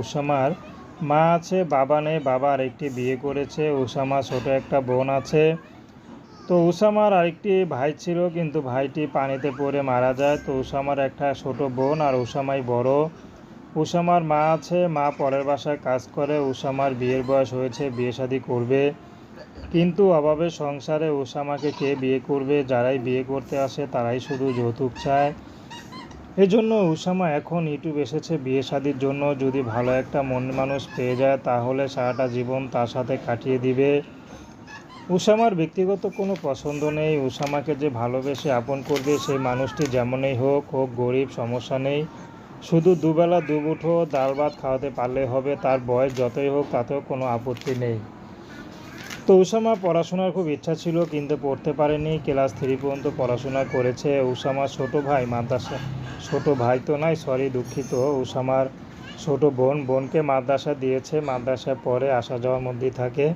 উসামার মা আছে, বাবা নেই, বাবা আরেকটি বিয়ে করেছে উসামা ছোট একটা বোন আছে। তো উসামার আরেকটি ভাই ছিল, কিন্তু ভাইটি পানিতে পড়ে মারা যায়। তো উসামার একটা ছোট বোন আর উসামাই বড়। উসামার মা আছে, মা পরের বাসায় কাজ করে উসামার বিয়ের বয়স হয়েছে, বিয়ে শাদী করবে। কিন্তু অভাবে সংসারে উসামাকে কে বিয়ে করবে, যারাই বিয়ে করতে আসে তারাই শুধু যৌতুক চায়। এজন্য উসামা এখন ইউটিউব এসেছে বিয়ে শাদির জন্য। যদি ভালো একটা মন মানুষ পেয়ে যায়, তাহলে সারাটা জীবন তার সাথে কাটিয়ে দিবে। উসামার ব্যক্তিগত কোনো পছন্দ নেই। উসামাকে যে ভালোবেসে আপন করবে, সেই মানুষটি যেমনই হোক হোক গরিব, সমস্যা নেই। শুধু দুবেলা দুমুঠো ডাল ভাত খাওয়াতে পারলে হবে, তার বয়স যতই হোক, তাতেও কোনো আপত্তি নেই। তো উসামা পড়াশোনার খুব ইচ্ছা ছিল, কিন্তু পড়তে পারেনি। ক্লাস থ্রি পর্যন্ত পড়াশোনা করেছে উসামার ছোট ভাই মাদ্রাসা। ছোট ভাই তো নাই সরি দুঃখিত। উসামার ছোটো বোন, বোনকে মাদ্রাসা দিয়েছে। মাদ্রাসা পরে আসা যাওয়ার মধ্যেই থাকে।